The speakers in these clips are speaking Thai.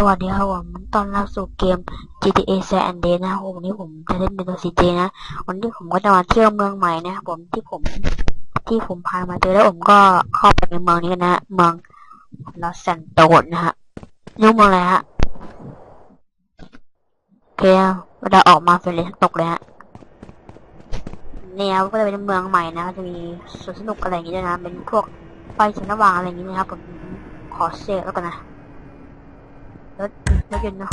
สวัสดีครับผมตอนรับสู่เกม GTA San Andreas นะครับวันนี้ผมจะเล่นเป็นตัวซีเจนะ วันนี้ผมก็จะมาเที่ยวเมืองใหม่นะครับผมที่ผมที่ผมพามาเจอแล้วผมก็เข้าไปในเมืองนี้นะเมืองลอสแซนโตสนะฮะนี่เมืองอะไรฮะโอเคเวลาออกมาเฟรนเลยตกเลยฮะเนี่ยก็จะเป็นเมืองใหม่นะจะมีสวนสนุกอะไรอย่างงี้ด้วยนะเป็นพวกไฟสนว่างอะไรอย่างงี้นะครับผมขอเซฟแล้วกันนะ รถรถยนเนาะ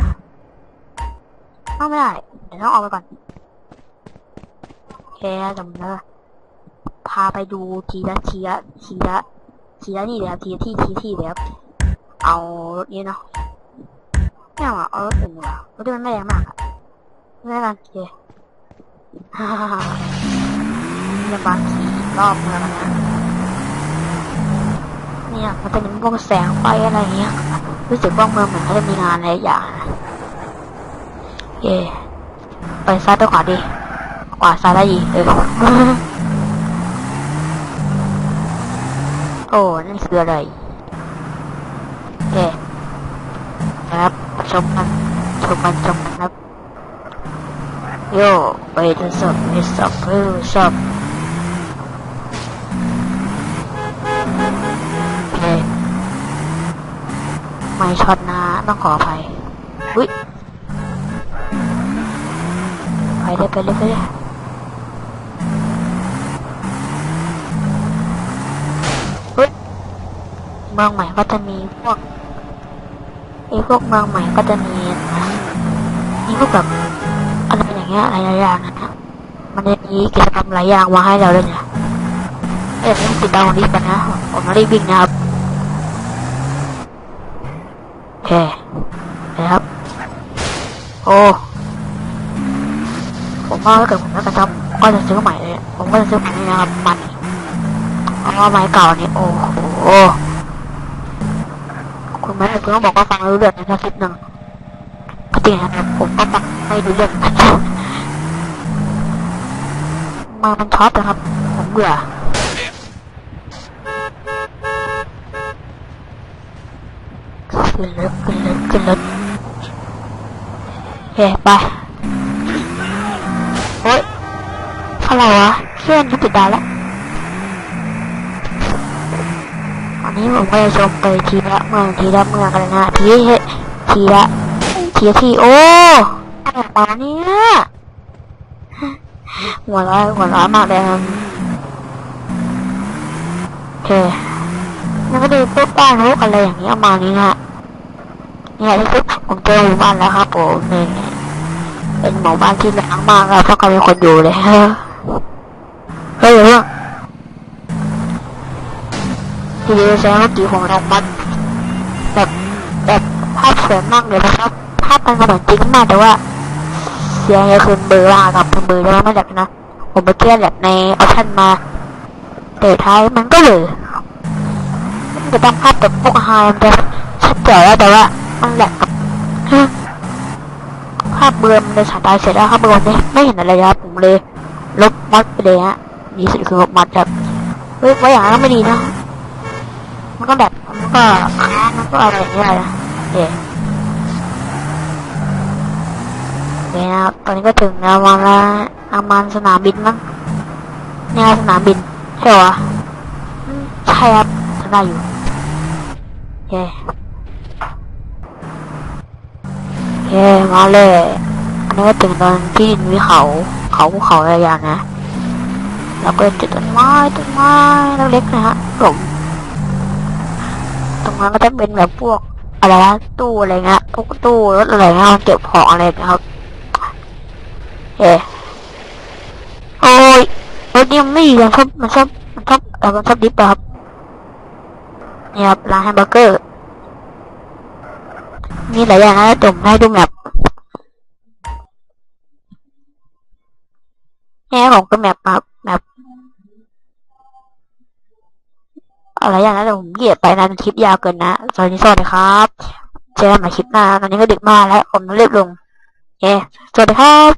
เข้าไม่ได้ เดี๋ยวต้องออกไปก่อนโอเคจำได้พาไปดูทีละทีละทีละทีละนี่เลยครับทีละที่ทีละที่เลยครับเอารถนี้เนาะไม่เอาอะเอารถอื่นดีกว่ารถที่มันไม่แรงมากอะไม่กันโอเคฮ่าฮ่าฮ่าจะมาขี่รอบแล้วนะ เนี่ย มันจะเป็นพวกแสงไฟอะไรเงี้ย รู้สึกว่าเมืองเหมือนเขาจะมีงานอะไรอย่างเย่ไปซ้ายไปขวาดีขวาซ้ายได้ดีเออโอ้นั่นคืออะไรเย่ครับชมกันชมกันชมกันครับโย่ไปทดสอบทดสอบเพื่อชอบ ม่ช็อตนะต้องขออภัยอุ้ยไปเลยไปเลยไปเลยอุ้ยเมืองใหม่ก็จะมีพวกไอ้พวกเมืองใหม่ก็จะมีมีพวกแบบอะไรอย่างเงี้ยหลายอย่างนะฮะมันจะมีกิจกรรมหลายอย่างมาให้เราเลยเนี่ยเอ้ยต้องติดดาวรีบกันนะผมมารีบวิ่งนะครับ โอ เคนะครับ โอ้ผมว่าถ้าเกิดผมไม่กระทำก็จะซื้อใหม่เลยผมก็จะซื้อใหม่เลยนะครับมันเพราะว่าไม้เก่านี่โอ้โหคุณแม่คุณต้องบอกว่าฟังรู้เรื่องนะครับคลิปหนึ่งก็จริงนะครับผมก็ฟังไม่รู้เรื่องมามันช็อตนะครับ ผมเบื่อ ขึ้นรถขึ้นรถขึ้นรถโอเคไปโอ๊ยอะไรวะเพื่อนที่ติดาวแล้วอันนี้ผมก็จะชมไปทีละเมืองทีละเมืองกันนะทีทีละทีละทีโอ้อะไรมาเนี่ยหัวร้อยหัวร้อยมากเลยครับโอเคแล้วก็ดูพวกบ้านพวกอะไรอย่างเงี้ยมานี้นะ เนี่ยที่สุดผมเจอหมู่บ้านแล้วครับผมนี่เป็นหมู่บ้านที่ล้างมากแล้วเพราะเขามีคนอยู่เลยเฮ้ยเฮ้ยเรื่องทีเดียวแสดงว่าตีของเรามันแบบแบบภาพสวยมากเลยนะครับภาพมันเหมือนจริงมากแต่ว่า เสียงจะคือเบอร์ล่ากับเบอร์แล้วไม่จากนะผมไปเทียบแบบในออปชั่นมาแต่ท้ายมันก็เลยมันจะต้องภาพแบบพวกไฮมันจะชัดเจนแล้วแต่ว่า มันแหลกกับภาพเบือมันเลยสายตาเสร็จแล้วครับเบือไม่ไม่เห็นอะไรครับผมเลย ลบมอดไปเลยฮะดีสุดคือลบมอดครับเฮ้ยไว้อย่างนั้นไม่ดีนะ มันก็แบบมันก็ค้างมันก็อะไรอย่างเงี้ยนะเดี๋ยวเนี่ยนะครับตอนนี้ก็ถึงแล้วมาละอามันสนามบินมั้งเนี่ยสนามบินใช่หรอใช่ครับได้อยู่โอเค เคมาเลยอันนี้ก็ถึงตอนที่มีเขา เขาภูเขาอะไรอย่างนะแล้วก็จุดต้นไม้ต้นไม้เล็กๆนะฮะผมตรงนั้นก็จะเป็นแบบพวกอะไรนะตู้อะไรเงี้ยพวกตู้รถอะไรเงี้ยเก็บของอะไรนะครับเฮ้โอ้ยรถนี้มันไม่ดีมันชอบมันชอบมันชอบเออมันชอบดิฟอะครับเนี่ยครับร้านแฮมเบอร์เกอร์ มีหลายอย่างนะจุ่มให้ดูแบบแง่ของก็แบบแบบแบบอะไรอย่างนั้นแต่ผมเหยียดไปนะคลิปยาวเกินนะสวัสดีสวัสดีครับ เจอกันใหม่คลิปหน้าตอนนี้ก็ดึกมากแล้วผมต้องรีบลงเย้สวัสดีครับ